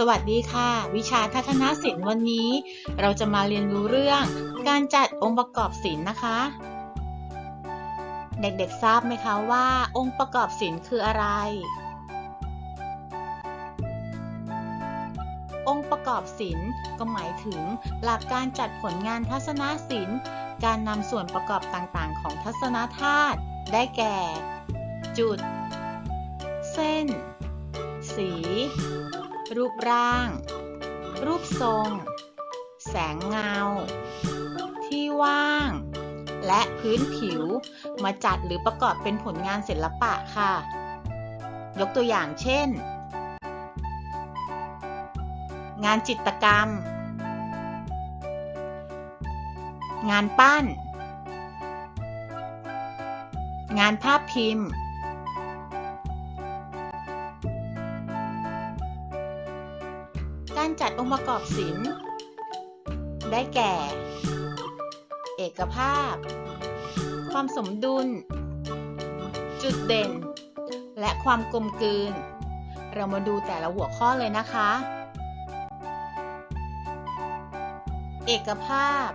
สวัสดีค่ะ วิชาทัศนศิลป์วันนี้ เราจะมาเรียนรู้เรื่องการจัดองค์ประกอบศิลป์นะคะ เด็กๆทราบไหมคะว่า องค์ประกอบศิลป์คืออะไร องค์ประกอบศิลป์ก็หมายถึงหลักการจัดผลงานทัศนศิลป์ การนำส่วนประกอบต่างๆ ของทัศนธาตุได้แก่ จุด เส้น สี รูปร่าง รูปทรง แสงเงา ที่ว่าง และพื้นผิวมาจัดหรือประกอบเป็นผลงานศิลปะค่ะ ยกตัวอย่างเช่น งานจิตรกรรม งานปั้น งานภาพพิมพ์ จัดองค์ประกอบศิลป์ ได้แก่ เอกภาพ ความสมดุล จุดเด่น และความกลมกลืน เรามาดูแต่ละหัวข้อเลยนะคะ เอกภาพ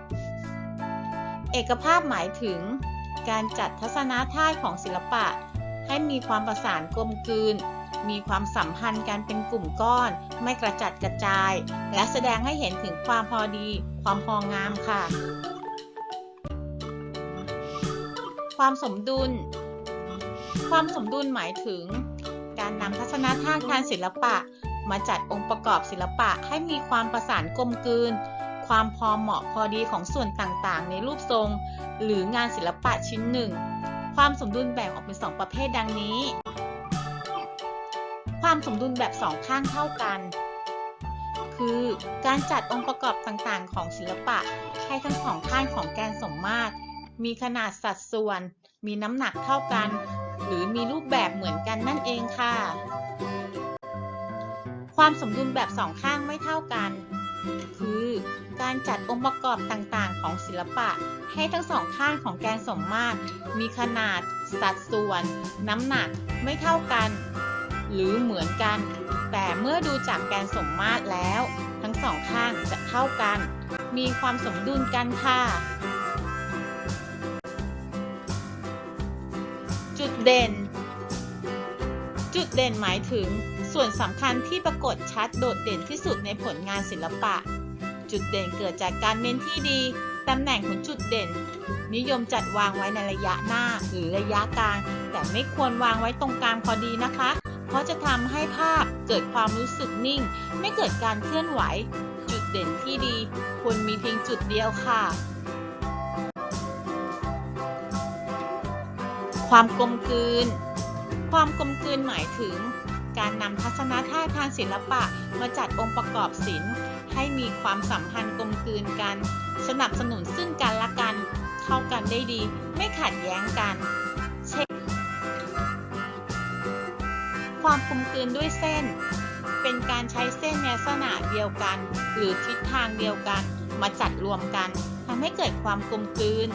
เอกภาพหมายถึง การจัดทัศนธาตุของศิลปะ ให้มีความประสานกลมกลืน มีความสัมพันธ์กันเป็นกลุ่มก้อน ไม่กระจัดกระจาย และแสดงให้เห็นถึงความพอดี ความพองามค่ะ ความสมดุล ความสมดุลหมายถึง การนำทัศนธาตุทางศิลปะ มาจัดองค์ประกอบศิลปะให้มีความประสานกลมกลืน ความพอเหมาะพอดีของส่วนต่างๆ ในรูปทรง หรืองานศิลปะชิ้นหนึ่ง ความสมดุลแบ่งออกเป็นสองประเภทดังนี้ ความสมดุลแบบสองข้างเท่ากัน คือการจัดองค์ประกอบต่างๆ ของศิลปะ ให้ทั้งสองข้างของแกนสมมาตร มีขนาดสัดส่วน มีน้ำหนักเท่ากัน หรือมีรูปแบบเหมือนกันนั่นเองค่ะ ความสมดุลแบบสองข้างไม่เท่ากัน คือการจัดองค์ประกอบต่างๆ ของศิลปะ ให้ทั้งสองข้างของแกนสมมาตร มีขนาด สัดส่วน น้ำหนักไม่เท่ากัน หรือเหมือนกัน แต่เมื่อดูจากแกนสมมาตรแล้ว ทั้งสองข้างจะเท่ากัน มีความสมดุลกันค่ะ จุดเด่น จุดเด่นหมายถึง ส่วนสำคัญที่ปรากฏชัดโดดเด่นที่สุดในผลงานศิลปะ จุดเด่นเกิดจากการเน้นที่ดีตำแหน่งของจุดเด่น นิยมจัดวางไว้ในระยะหน้าหรือระยะกลางแต่ไม่ควรวางไว้ตรงกลางพอดีนะคะ ราะจะทำให้ภาพเกิดความรู้สึกนิ่ง ไม่เกิดการเคลื่อนไหว จุดเด่นที่ดี ควรมีเพียงจุดเดียวค่ะ ความกลมกลืน ความกลมกลืนหมายถึง การนำทัศนธาตุทางศิลปะมาจัดองค์ประกอบศิลป์ ให้มีความสัมพันธ์กลมกลืนกัน สนับสนุนซึ่งกันและกัน เข้ากันได้ดี ไม่ขัดแย้งกัน ความกลมกลืนด้วยเส้น เป็นการใช้เส้นในลักษณะเดียวกัน หรือทิศทางเดียวกัน มาจัดรวมกันทำให้เกิดความกลมกลืน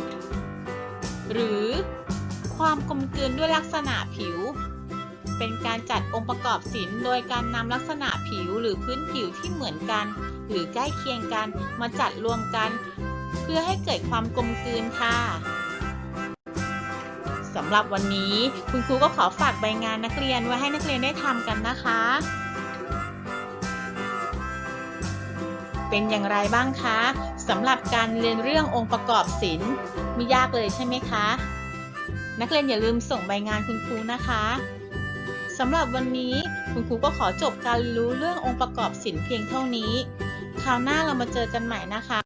หรือความกลมกลืนด้วยลักษณะผิว เป็นการจัดองค์ประกอบศิลป์โดยการนำลักษณะผิวหรือพื้นผิวที่เหมือนกัน หรือใกล้เคียงกันมาจัดรวมกัน เพื่อให้เกิดความกลมกลืนค่ะำหรับวันนี้ คุณครูก็ขอฝากใบงานนักเรียนไว้ให้นักเรียนได้ทำกันนะคะ เป็นอย่างไรบ้างคะสำหรับการเรียนเรื่ององค์ประกอบศิลป์ไม่ยากเลยใช่ไหมคะ นักเรียนอย่าลืมส่งใบงานคุณครูนะคะสำหรับวันนี้คุณครูก็ขอจบการรู้เรื่ององค์ประกอบศิลป์เพียงเท่านี้ คราวหน้าเรามาเจอกันใหม่นะคะ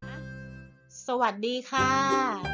สวัสดีค่ะ